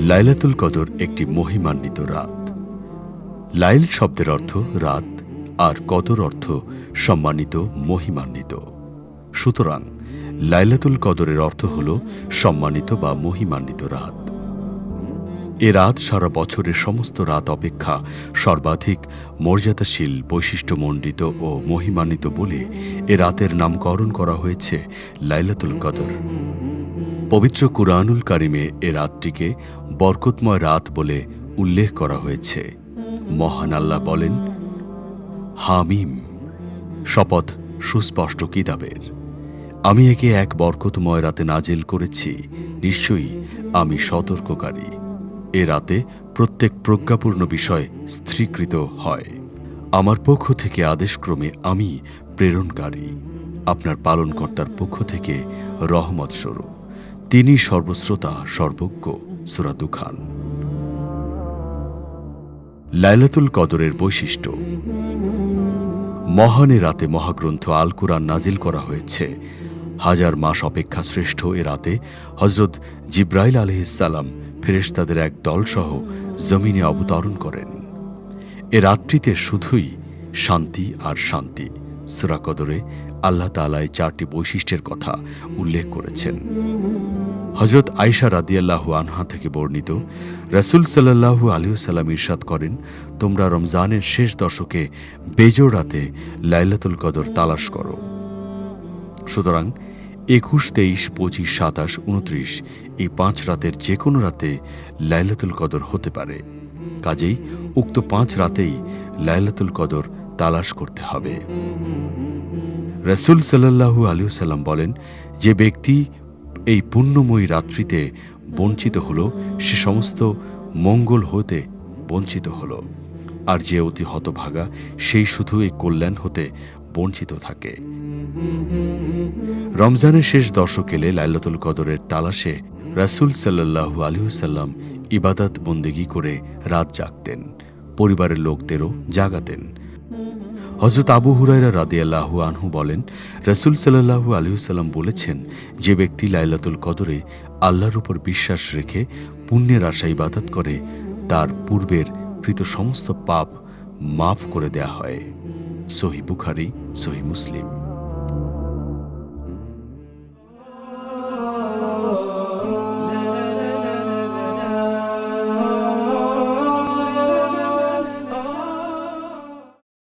লাইলাতুল কদর একটি মহিমান্বিত রাত। লাইল শব্দের অর্থ রাত, আর কদর অর্থ সম্মানিত, মহিমান্বিত। সুতরাং, লাইলাতুল কদরের অর্থ হল সম্মানিত বা মহিমান্বিত রাত। এ রাত সারা বছরের সমস্ত রাত অপেক্ষা সর্বাধিক মর্যাদাশীল, বৈশিষ্ট্যমণ্ডিত ও মহিমান্বিত বলে এ রাতের নামকরণ করা হয়েছে লাইলাতুল কদর। পবিত্র কুরআনুল কারিমে এ রাতটিকে বরকতময় রাত বলে উল্লেখ করা হয়েছে। মহান আল্লাহ বলেন, হামিম, শপথ সুস্পষ্ট কিতাবের আমি একে এক বরকতময় রাতে নাজেল করেছি, নিশ্চয়ই আমি সতর্ককারী। এ রাতে প্রত্যেক প্রজ্ঞাপূর্ণ বিষয় স্থিরীকৃত হয়। আমার পক্ষ থেকে আদেশক্রমে আমি প্রেরণকারী। আপনার পালনকর্তার পক্ষ থেকে রহমত স্বরূপ। তিনি সর্বশ্রোতা, সর্বজ্ঞ। সুরাদু খান লাইলাতুল কদরের বৈশিষ্ট্য। মহানে রাতে মহাগ্রন্থ আল কুরআন নাজিল করা হয়েছে। হাজার মাস অপেক্ষা শ্রেষ্ঠ এ রাতে হজরত জিব্রাইল আলহিসাল্লাম ফেরেশতাদের এক দলসহ জমিনে অবতরণ করেন। এ রাত্রিতে শুধুই শান্তি আর শান্তি। সুরা কদরে আল্লাহ তালায় চারটি বৈশিষ্ট্যের কথা উল্লেখ করেছেন। হজরত আয়সা রাদিয়াল্লাহু আনহা থেকে বর্ণিত, রাসুল সাল্লাহু আলিউসাল্লাম ইরশাদ করেন, তোমরা রমজানের শেষ দশকে বেজোর রাতে লাইলাতুল কদর তালাশ করো। সুতরাং একুশ, তেইশ, পঁচিশ, সাতাশ, উনত্রিশ এই পাঁচ রাতের যে কোনো রাতে লাইলাতুল কদর হতে পারে। কাজেই উক্ত পাঁচ রাতেই লাইলাতুল কদর তালাশ করতে হবে। রসুল সাল্লাহু আলিউসাল্লাম বলেন, যে ব্যক্তি এই পুণ্যময়ী রাত্রিতে বঞ্চিত হল, সে সমস্ত মঙ্গল হতে বঞ্চিত হল। আর যে অতি হতভাগা, সেই শুধু এই কল্যাণ হতে বঞ্চিত থাকে। রমজানের শেষ দশক এলে লাইলাতুল কদরের তালাশে রাসুল সাল্লাহু আলিহুসাল্লাম ইবাদত বন্দেগি করে রাত জাগতেন। পরিবারের লোকদেরও জাগাতেন। হজরত আবু হুরাইরা রাদিয়াল্লাহু আনহু বলেন, রসুল সাল্লাহু আলহিসাল্লাম বলেছেন, যে ব্যক্তি লাইলাতুল কদরে আল্লাহর উপর বিশ্বাস রেখে পুণ্যের আশা ইবাদত করে, তার পূর্বের কৃত সমস্ত পাপ মাফ করে দেয়া হয়। সহি বুখারি, সহি মুসলিম।